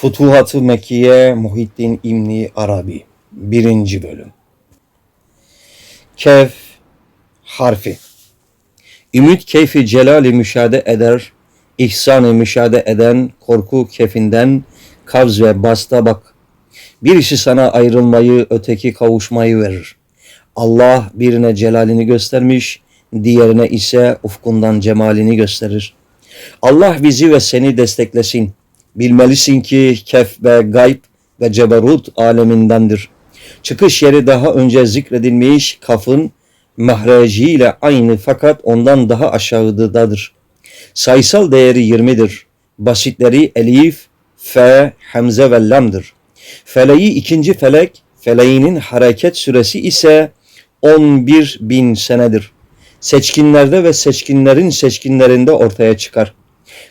Futuhat-ı Mekkiye Muhittin İbni Arabi 1. Bölüm Kef harfi Ümit keyfi celali müşahede eder, ihsanı müşahede eden korku kefinden kavz ve basta bak. Birisi sana ayrılmayı, öteki kavuşmayı verir. Allah birine celalini göstermiş, diğerine ise ufkundan cemalini gösterir. Allah bizi ve seni desteklesin. Bilmelisin ki kef ve gayb ve ceberut alemindendir. Çıkış yeri daha önce zikredilmiş kafın mahreciyle aynı fakat ondan daha aşağıdadır. Sayısal değeri 20'dir. Basitleri elif, fe, hamze ve lamdır. Feleği ikinci felek, feleğinin hareket süresi ise 11 bin senedir. Seçkinlerde ve seçkinlerin seçkinlerinde ortaya çıkar.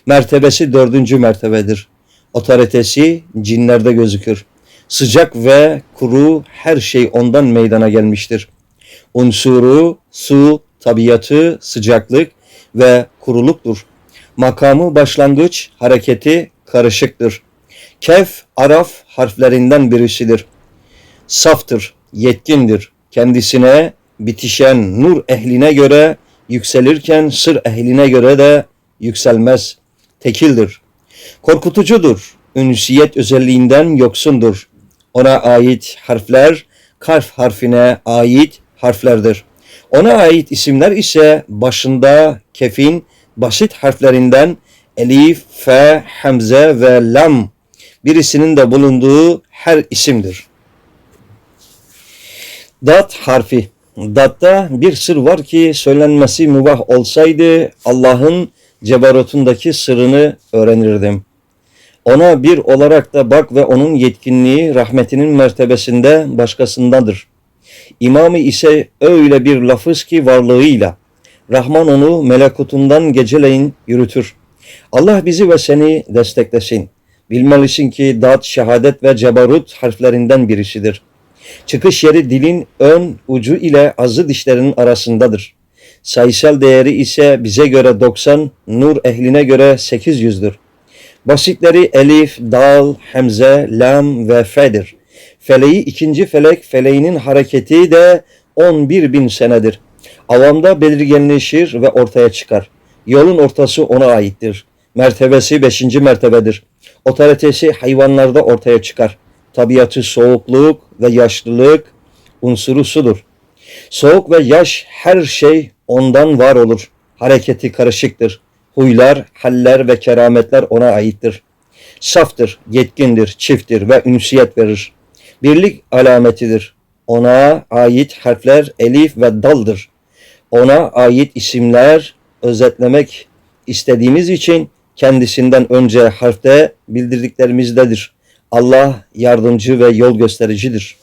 Mertebesi dördüncü mertebedir. Otoritesi cinlerde gözükür. Sıcak ve kuru her şey ondan meydana gelmiştir. Unsuru, su, tabiatı, sıcaklık ve kuruluktur. Makamı başlangıç, hareketi karışıktır. Kef, araf harflerinden birisidir. Saftır, yetkindir. Kendisine bitişen nur ehline göre yükselirken sır ehline göre de yükselmez. Tekildir. Korkutucudur. Ünsiyet özelliğinden yoksundur. Ona ait harfler karf harfine ait harflerdir. Ona ait isimler ise başında kefin basit harflerinden elif, fe, hamze ve lam birisinin de bulunduğu her isimdir. Dat harfi. Datta bir sır var ki söylenmesi mübah olsaydı Allah'ın cebarutundaki sırrını öğrenirdim. Ona bir olarak da bak ve onun yetkinliği rahmetinin mertebesinde başkasındadır. İmamı ise öyle bir lafız ki varlığıyla. Rahman onu melekutundan geceleyin yürütür. Allah bizi ve seni desteklesin. Bilmelisin ki dat, şehadet ve cebarut harflerinden birisidir. Çıkış yeri dilin ön ucu ile azı dişlerinin arasındadır. Sayısal değeri ise bize göre 90, nur ehline göre 800'dür. Basitleri elif, dal, hemze, lam ve fe'dir. Feleği ikinci felek, feleğinin hareketi de 11 bin senedir. Avamda belirginleşir ve ortaya çıkar. Yolun ortası ona aittir. Mertebesi beşinci mertebedir. Otoritesi hayvanlarda ortaya çıkar. Tabiatı soğukluk ve yaşlılık unsuru sudur. Soğuk ve yaş her şey ondan var olur. Hareketi karışıktır. Huylar, haller ve kerametler ona aittir. Saftır, yetkindir, çifttir ve ünsiyet verir. Birlik alametidir. Ona ait harfler elif ve daldır. Ona ait isimler özetlemek istediğimiz için kendisinden önce harfte bildirdiklerimizdedir. Allah yardımcı ve yol göstericidir.